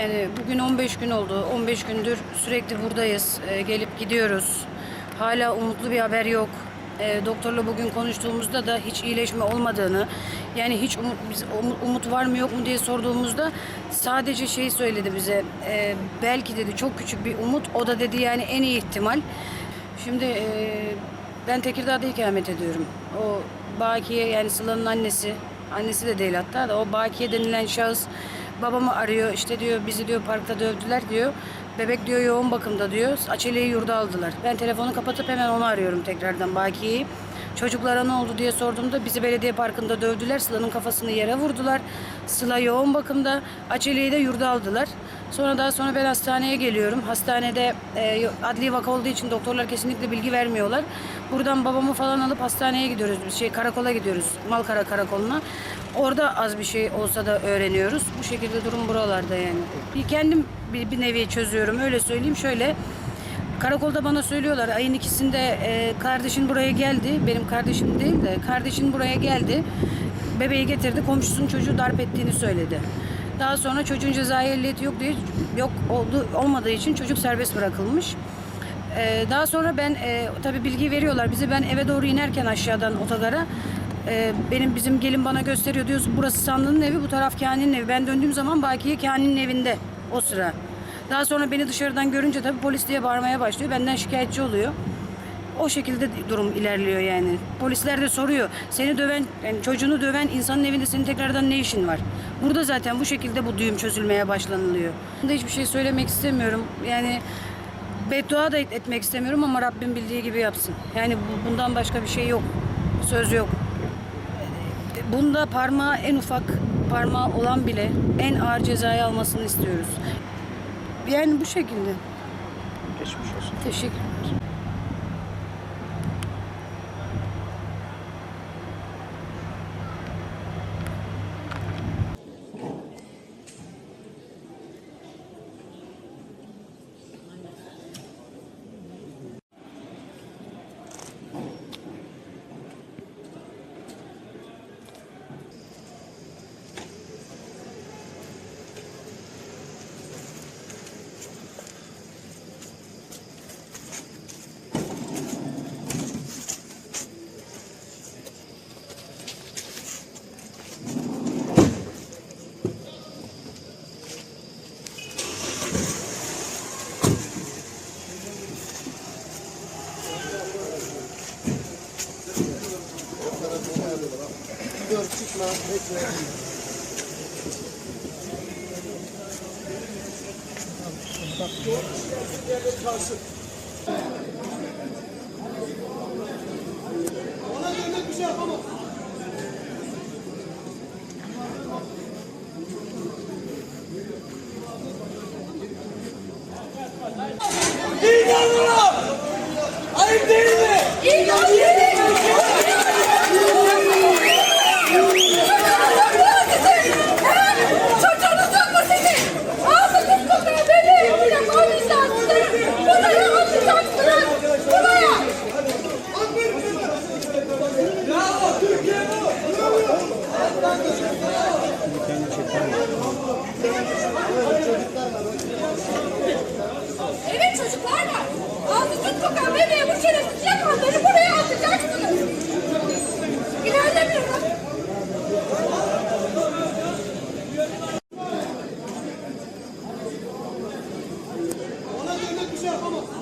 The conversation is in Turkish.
Yani bugün 15 gün oldu. 15 gündür sürekli buradayız. Ee, gelip gidiyoruz. Hala umutlu bir haber yok. Ee, doktorla bugün konuştuğumuzda da hiç iyileşme olmadığını, yani hiç umut, biz, umut, umut var mı yok mu diye sorduğumuzda sadece şey söyledi bize. Ee, belki dedi çok küçük bir umut. O da dedi yani en iyi ihtimal. Şimdi e, ben Tekirdağ'da ikamet ediyorum. O Bakiye yani Sıla'nın annesi, annesi de değil hatta da o Bakiye denilen şahıs babamı arıyor. İşte diyor bizi diyor parkta dövdüler diyor. Bebek diyor yoğun bakımda diyor. Açele'yi yurda aldılar. Ben telefonu kapatıp hemen onu arıyorum tekrardan Bakiye'yi. Çocuklara ne oldu diye sorduğumda bizi belediye parkında dövdüler. Sıla'nın kafasını yere vurdular. Sıla yoğun bakımda. Açele'yi de yurda aldılar. Sonra daha sonra ben hastaneye geliyorum. Hastanede e, adli vaka olduğu için doktorlar kesinlikle bilgi vermiyorlar. Buradan babamı falan alıp hastaneye gidiyoruz. Biz şey karakola gidiyoruz. Malkara karakoluna. Orada az bir şey olsa da öğreniyoruz. Bu şekilde durum buralarda yani. Bir kendim bir, bir nevi çözüyorum. Öyle söyleyeyim. Şöyle Karakolda bana söylüyorlar ayın ikisinde e, kardeşin buraya geldi. Benim kardeşim değil de kardeşin buraya geldi. Bebeği getirdi. Komşusunun çocuğu darp ettiğini söyledi. Daha sonra çocuğun cezai ehliyeti yok diye yok oldu olmadığı için çocuk serbest bırakılmış. E, daha sonra ben e, tabii bilgi veriyorlar bize. Ben eve doğru inerken aşağıdan otogara e, benim bizim gelin bana gösteriyor diyoruz burası Sanlı'nın evi bu taraf Kani'nin evi. Ben döndüğüm zaman Bakiye Kani'nin evinde o sıra. Daha sonra beni dışarıdan görünce tabii polis diye bağırmaya başlıyor. Benden şikayetçi oluyor. O şekilde durum ilerliyor yani. Polisler de soruyor. Seni döven, yani çocuğunu döven insanın evinde senin tekrardan ne işin var? Burada zaten bu şekilde bu düğüm çözülmeye başlanılıyor. Bunda hiçbir şey söylemek istemiyorum. Yani beddua da et- etmek istemiyorum ama Rabbim bildiği gibi yapsın. Yani bu- bundan başka bir şey yok. Söz yok. Bunda parmağı en ufak parmağı olan bile en ağır cezayı almasını istiyoruz. Yani bu şekilde. Geçmiş olsun. Teşekkür Çıkma, bekle. Bak, doğru yerde kalsın. Ona göre bir şey yapamam. vamos.